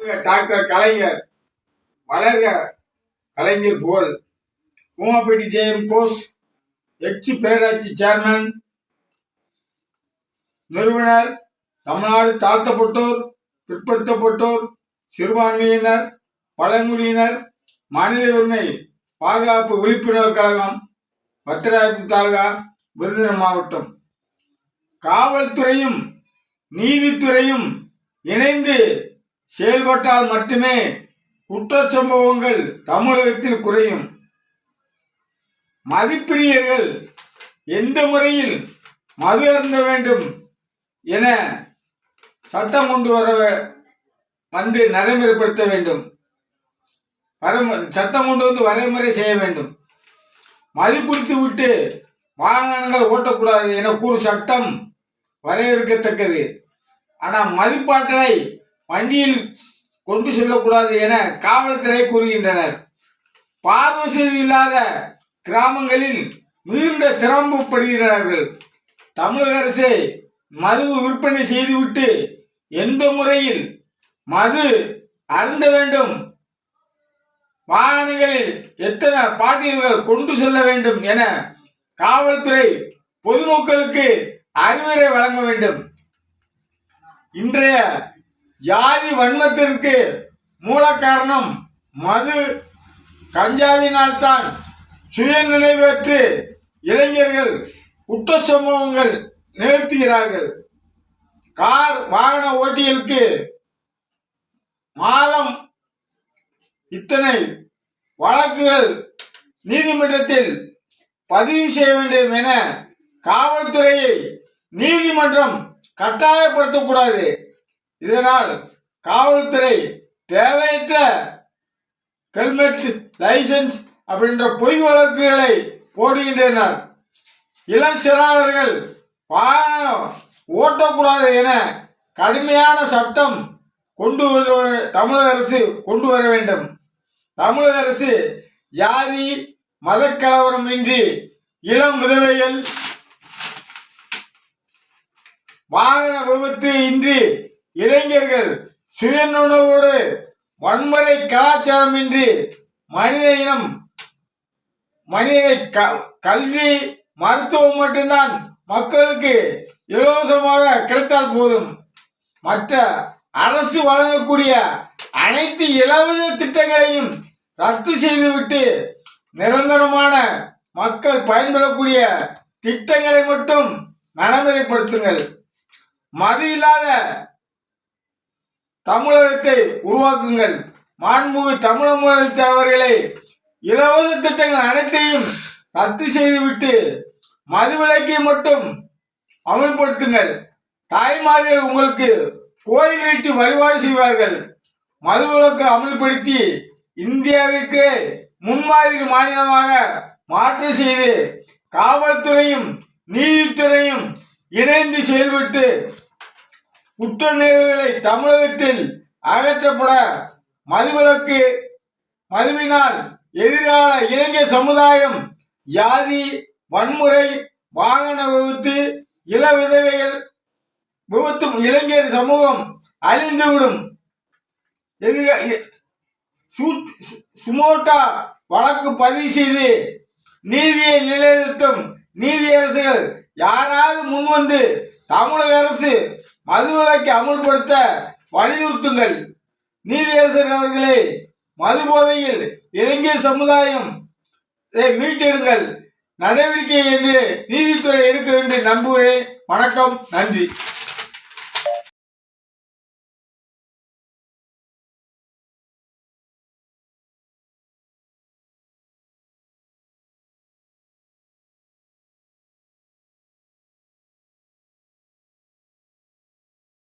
Doctor கலைஞர் வளர்க கலைஞர் போல் கூமாப்பேட்டி ஜெயம் கோஸ் X பேராட்சி chairman நிறுவனர் தமிழ்நாடு தாழ்த்தப்பட்டோர் பிற்படுத்தப்பட்டோர் சிறுபான்மையினர் பழங்குடியினர் மனித உரிமை பாதுகாப்பு விழிப்புணர்வு கழகம் பத்திராயத்து தாலுகா விருதுநகர் மாவட்டம். காவல்துறையும் நீதித்துறையும் இணைந்து செயல்பட்டால் மட்டுமே குற்ற சம்பவங்கள் தமிழகத்தில் குறையும். மதிப்பிரியர்கள் எந்த முறையில் மது அருந்த வேண்டும் என சட்டம் கொண்டு வர வந்து நடைமுறைப்படுத்த வேண்டும். வர சட்டம் கொண்டு வந்து வரைமுறை செய்ய வேண்டும். மது குடித்து விட்டு வாகனங்கள் ஓட்டக்கூடாது என கூறும் சட்டம் வரையறுக்கத்தக்கது. ஆனால் மதுப்பாட்டலை வண்டியில் கொண்டு செல்லக்கூடாது என காவல்துறை கூறுகின்றனர். பார்வசதி இல்லாத கிராமங்களில் மிகுந்த சிரமப்படுகிறார்கள் தமிழக அரசே மது விற்பனை செய்துவிட்டு எந்த முறையில் மது அருந்த வேண்டும்? வாகனங்களில் எத்தனை பாட்டில்கள் கொண்டு செல்ல வேண்டும் என காவல்துறை பொதுமக்களுக்கு அறிவுரை வழங்க வேண்டும். இன்றைய ஜாதி வன்மத்திற்கு மூல காரணம் மது கஞ்சாவினால்தான் சுய நினைவேற்று இளைஞர்கள் குற்ற சம்பவங்கள் நிகழ்த்துகிறார்கள். கார் வாகன ஓட்டிகளுக்கு மாதம் இத்தனை வழக்குகள் நீதிமன்றத்தில் பதிவு செய்ய வேண்டும் என காவல்துறையை நீதிமன்றம் கட்டாயப்படுத்தக்கூடாது. இதனால் காவல்துறை தேவையற்ற ஹெல்மெட் லைசன்ஸ் அப்படின்ற பொய் வழக்குகளை போடுகின்றனர். இளம் சிறார்கள் வாகனம் ஓட்டக்கூடாது என கடுமையான சட்டம் கொண்டு வர- தமிழக அரசு கொண்டு வர வேண்டும். தமிழக அரசு ஜாதி மதக்கலவரம் இன்றி இளம் விதவைகள் வாகன விபத்து இன்றி இளைஞர்கள் சுயநுணர்வோடு வன்முறை கலாச்சாரம் இன்றி மனித இனம் மனிதனை க- கல்வி மருத்துவம் மட்டும்தான் மக்களுக்கு இலவசமாக கிடைத்தால் போதும். மற்ற அரசு வழங்கக்கூடிய அனைத்து இலவச திட்டங்களையும் ரத்து செய்துவிட்டு நிரந்தரமான மக்கள் பயன்பெறக்கூடிய திட்டங்களை மட்டும் நடைமுறைப்படுத்துங்கள். மது இல்லாத தமிழகத்தை உருவாக்குங்கள். மாண்புமிகு தமிழக முதலமைச்சர் அவர்களை இலவச திட்டங்கள் அனைத்தையும் ரத்து செய்துவிட்டு மது விலக்கை மட்டும் அமல்படுத்துங்கள். தாய்மார்கள் உங்களுக்கு கோயில் வீட்டு வழிபாடு செய்வார்கள். மது விலக்கு அமல்படுத்தி இந்தியாவிற்கு முன்மாதிரி மாநிலமாக மாற்று செய்து காவல்துறையும் நீதித்துறையும் இணைந்து செயல்பட்டு குற்ற நிகழ்வுகளை தமிழகத்தில் அகற்றப்பட மதுவிலக்கு மதுவினால் எதிரான இளைஞர் சமுதாயம் ஜாதி வன்முறை வாகன விபத்து இள விதவைகள் விபத்தும் இளைஞர் சமூகம் அழிந்துவிடும். சு- சுமோட்டா வழக்கு பதிவு செய்து நீதியை நிலைநிறுத்தும் நீதியரசுகள் யாராவது முன்வந்து தமிழக அரசு மதுவிலக்கை அமுல்படுத்த வலியுறுத்துங்கள். நீதியரசர் அவர்களே மது போதையில் இளைஞர் சமுதாயம் மீட்டெடுங்கள். நடவடிக்கை என்று நீதித்துறை எடுக்க வேண்டும் நம்புகிறேன். வணக்கம் நன்றி.